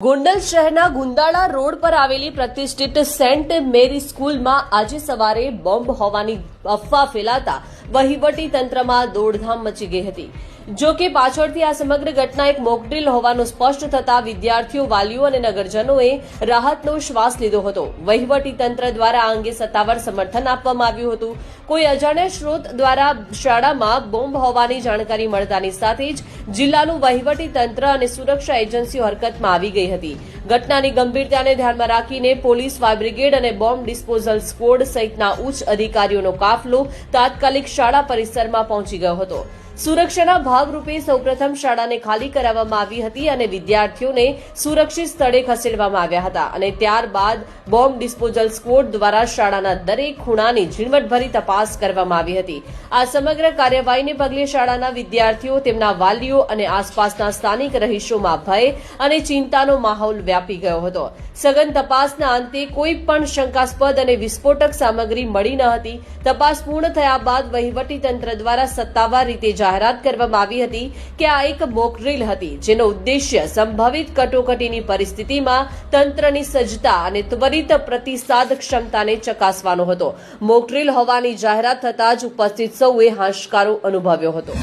ગોંડલ શહેરના ગુંદાળા રોડ પર આવેલી પ્રતિષ્ઠિત સેન્ટ મેરી સ્કૂલમાં આજે સવારે બોમ્બ હોવાની અફવા ફેલાતા વહીવટી તંત્રમાં દોડધામ મચી ગઈ હતી. જો કે પાછળથી આ સમગ્ર ઘટના એક મોકડ્રીલ હોવાનું સ્પષ્ટ થતા વિદ્યાર્થીઓ, વાલીઓ અને નગરજનોએ રાહતનો શ્વાસ લીધો હતો. વહીવટી તંત્ર દ્વારા આ અંગે સત્તાવાર સમર્થન આપવામાં આવ્યું હતું. કોઈ અજાણ્યા સ્ત્રોત દ્વારા શાળામાં બોમ્બ હોવાની જાણકારી મળતાની સાથે જ જિલ્લાનું વહીવટી તંત્ર અને સુરક્ષા એજન્સીઓ હરકતમાં આવી ગઈ હતી. ઘટનાની ગંભીરતાને ધ્યાનમાં રાખીને પોલીસ ફાયર બ્રિગેડ અને બોમ્બ ડિસ્પોઝલ સ્કવોડ સહિતના ઉચ્ચ અધિકારીઓનો કાફલો તાત્કાલિક શાળા પરિસરમાં પહોંચી ગયો હતો. સુરક્ષાના ભાગરૂપે સૌપ્રથમ શાળાને ખાલી કરાવવામાં આવી હતી અને વિદ્યાર્થીઓને સુરક્ષિત સ્થળે ખસેડવામાં આવ્યા હતા અને ત્યારબાદ બોમ્બ ડિસ્પોઝલ સ્કવોડ દ્વારા શાળાના દરેક ખૂણાની ઝીણવટભરી તપાસ કરવામાં આવી હતી. આ સમગ્ર કાર્યવાહીને પગલે શાળાના વિદ્યાર્થીઓ, તેમના વાલીઓ અને આસપાસના સ્થાનિક રહીશોમાં ભય અને ચિંતાનો માહોલ વ્યાપી ગયો હતો. સઘન તપાસના અંતે કોઈ પણ શંકાસ્પદ અને વિસ્ફોટક સામગ્રી મળી ન હતી. તપાસ પૂર્ણ થયા બાદ વહીવટી તંત્ર દ્વારા સત્તાવાર રીતે જાહેરાત કરવામાં આવી હતી કે આ એક મોકડ્રીલ હતી, જેનો ઉદ્દેશ્ય સંભવિત કટોકટીની પરિસ્થિતિમાં તંત્રની સજ્જતા અને ત્વરિત પ્રતિસાદ ક્ષમતાને ચકાસવાનો હતો. મોકડ્રીલ હોવાની જાહેરાત થતાં જ ઉપસ્થિત સૌએ હાશકારો અનુભવ્યો હતો.